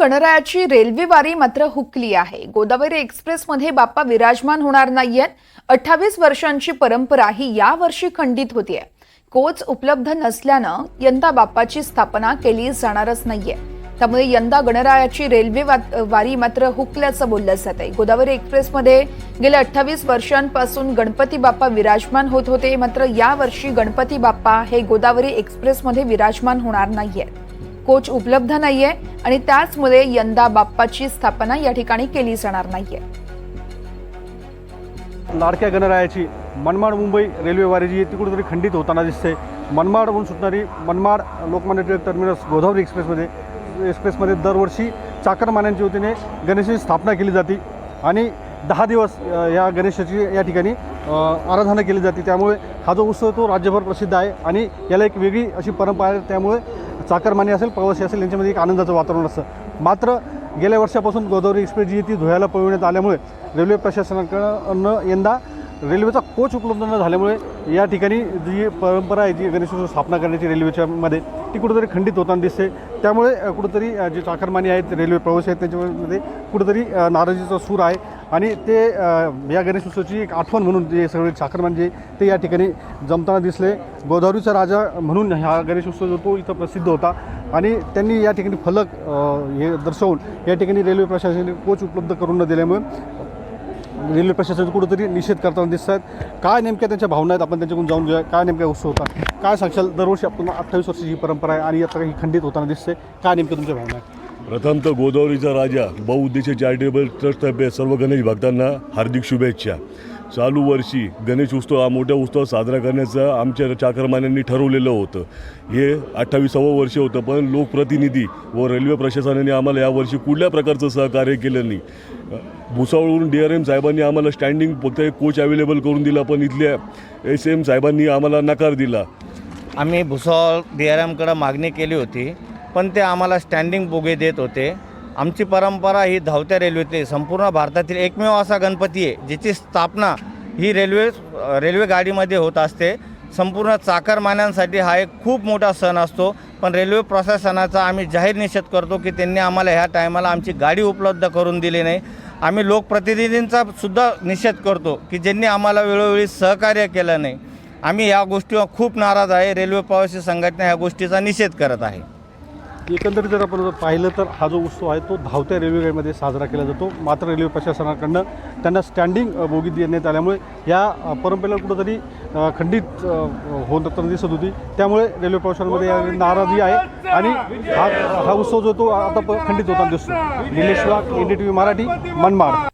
गणरायाची railway वारी मात्र हुकली आहे. गोदावरी एक्सप्रेसमध्ये बाप्पा विराजमान होणार नाहीयेत अठ्ठावीस वर्षांची परंपरा ही या वर्षी खंडित होतीये. कोच उपलब्ध नसल्यानं यंदा बाप्पाची स्थापना केली जाणारच नाहीये. त्यामुळे यंदा गणरायाची रेल्वे वा- वारी मात्र हुकल्याचं बोललं जात आहे गोदावरी एक्सप्रेसमध्ये गेल्या अठ्ठावीस वर्षांपासून गणपती बाप्पा विराजमान होत होते. मात्र यावर्षी गणपती बाप्पा हे गोदावरी एक्सप्रेसमध्ये विराजमान होणार नाहीयेत. कोच उपलब्ध नाहीये आणि त्याचमुळे यंदा बाप्पाची स्थापना या ठिकाणी केली जाणार नाहीये. लाडक्या गणरायाची मनमाड मुंबई रेल्वे वारीची ती कुठेतरी खंडित होताना दिसते मनमाडहून सुटणारी मनमाड लोकमान्य टिळक टर्मिनस गोदावरी एक्सप्रेसमध्ये एक्सप्रेसमध्ये दरवर्षी चाकरमान्यांच्या वतीने गणेशाची स्थापना केली जाते आणि दहा दिवस या गणेशाची या ठिकाणी आराधना केली जाते. त्यामुळे हा जो उत्सव तो राज्यभर प्रसिद्ध आहे आणि याला एक वेगळी अशी परंपरा आहे. त्यामुळे चाकरमानी असेल प्रवासी असेल यांच्यामध्ये एक आनंदाचं वातावरण असतं. मात्र गेल्या वर्षापासून गोदावरी एक्सप्रेस जी आहे ती धुळ्याला पळविण्यात आल्यामुळे रेल्वे प्रशासनाकडनं यंदा रेल्वेचा कोच उपलब्ध न झाल्यामुळे या ठिकाणी जी परंपरा आहे जी गणेशोत्सव स्थापना करण्याची रेल्वेच्या मध्ये ती कुठेतरी खंडित होताना दिसते. त्यामुळे कुठंतरी कुठेतरी जे चाकरमानी आहेत रेल्वे प्रवासी आहेत त्यांच्यामध्ये कुठेतरी नाराजीचा सूर आहे. आणि ते या गणेश उत्सवाची एक आठवण म्हणून जे सगळे साखर म्हणजे ते या ठिकाणी जमताना दिसले. गोदावरीचा राजा म्हणून हा गणेशोत्सव जो तो इथं प्रसिद्ध होता. आणि त्यांनी या ठिकाणी फलक हे दर्शवून या ठिकाणी रेल्वे प्रशासनाने कोच उपलब्ध करून न दिल्यामुळे रेल्वे प्रशासनाचा कुठंतरी निषेध करताना दिसत आहेत काय नेमक्या त्यांच्या भावना आहेत? आपण त्यांच्याकडून जाऊन घेऊया. काय नेमक्या उत्सव होता? काय सांगशाल? दरवर्षी आपण अठ्ठावीस वर्षाची ही परंपरा आहे आणि आता ही खंडित होताना दिसते. काय नेमक्या तुमच्या भावना आहेत? प्रथम तर गोदावरीचा राजा बहुउद्देशीय चॅरिटेबल ट्रस्टतर्फे सर्व गणेश भक्तांना हार्दिक शुभेच्छा. चालू वर्षी गणेश उत्सव हा मोठ्या उत्सव साजरा करण्याचं आमच्या चाकरमान्यांनी ठरवलेलं होतं. हे अठ्ठावीसावं वर्ष होतं पण लोकप्रतिनिधी व रेल्वे प्रशासनाने आम्हाला यावर्षी कुठल्या प्रकारचं सहकार्य केलं नाही. भुसावळवरून डी आर एम साहेबांनी आम्हाला स्टँडिंग फक्त एक कोच अवेलेबल करून दिला पण इथल्या एस एम साहेबांनी आम्हाला नकार दिला. आम्ही भुसावळ डी आर एमकडं मागणी केली होती. पण ते आम्हाला स्टँडिंग बोगे देत होते. आमची परंपरा ही धावत्या रेल्वेतली संपूर्ण भारतातील एकमेव असा गणपती आहे ज्याची स्थापना ही रेल्वे रेल्वे गाडीमध्ये होत असते. संपूर्ण चाकरमान्यांसाठी हा एक खूप मोठा सण असतो. पण रेल्वे प्रशासनाचा आम्ही जाहीर निषेध करतो की त्यांनी आम्हाला ह्या टायमाला आमची गाडी उपलब्ध करून दिली नाही. आम्ही लोकप्रतिनिधींचा सुद्धा निषेध करतो की ज्यांनी आम्हाला वेळोवेळी सहकार्य केलं नाही. आम्ही या गोष्टीवर खूप नाराज आहे. रेल्वे प्रवासी संघटना ह्या गोष्टीचा निषेध करत आहे. एकंदरीत जर आपण जर पाहिलं तर हा जो उत्सव आहे तो धावत्या रेल्वेगाडीमध्ये साजरा केला जातो. मात्र रेल्वे प्रशासनाकडनं त्यांना स्टँडिंग अ, बोगी देण्यात आल्यामुळे या परंपरेला कुठंतरी खंडित होत असताना दिसत होती. त्यामुळे रेल्वे प्रशासनामध्ये नाराजी आहे आणि हा हा उत्सव जो तो आता प- खंडित होताना दिसतो. Nilesh Wagh N D T V Marathi Manmad.